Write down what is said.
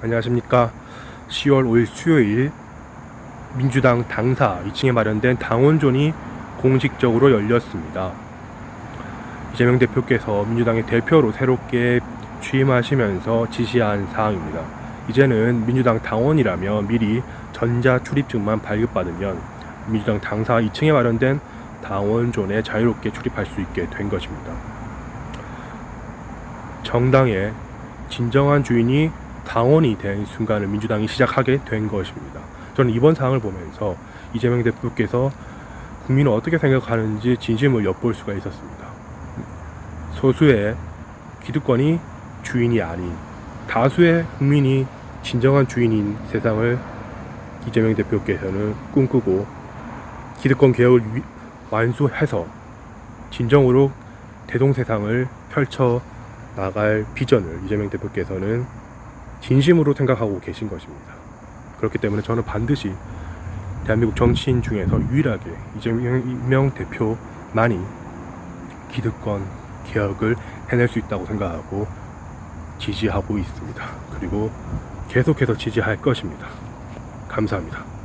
안녕하십니까. 10월 5일 수요일 민주당 당사 2층에 마련된 당원존이 공식적으로 열렸습니다. 이재명 대표께서 민주당의 대표로 새롭게 취임하시면서 지시한 사항입니다. 이제는 민주당 당원이라며 미리 전자 출입증만 발급받으면 민주당 당사 2층에 마련된 당원존에 자유롭게 출입할 수 있게 된 것입니다. 정당의 진정한 주인이 당원이 된 순간을 민주당이 시작하게 된 것입니다. 저는 이번 사항을 보면서 이재명 대표께서 국민을 어떻게 생각하는지 진심을 엿볼 수가 있었습니다. 소수의 기득권이 주인이 아닌 다수의 국민이 진정한 주인인 세상을 이재명 대표께서는 꿈꾸고 기득권 개혁을 위- 완수해서 진정으로 대동세상을 펼쳐 나갈 비전을 이재명 대표께서는 진심으로 생각하고 계신 것입니다. 그렇기 때문에 저는 반드시 대한민국 정치인 중에서 유일하게 이재명 대표만이 기득권 개혁을 해낼 수 있다고 생각하고 지지하고 있습니다. 그리고 계속해서 지지할 것입니다. 감사합니다.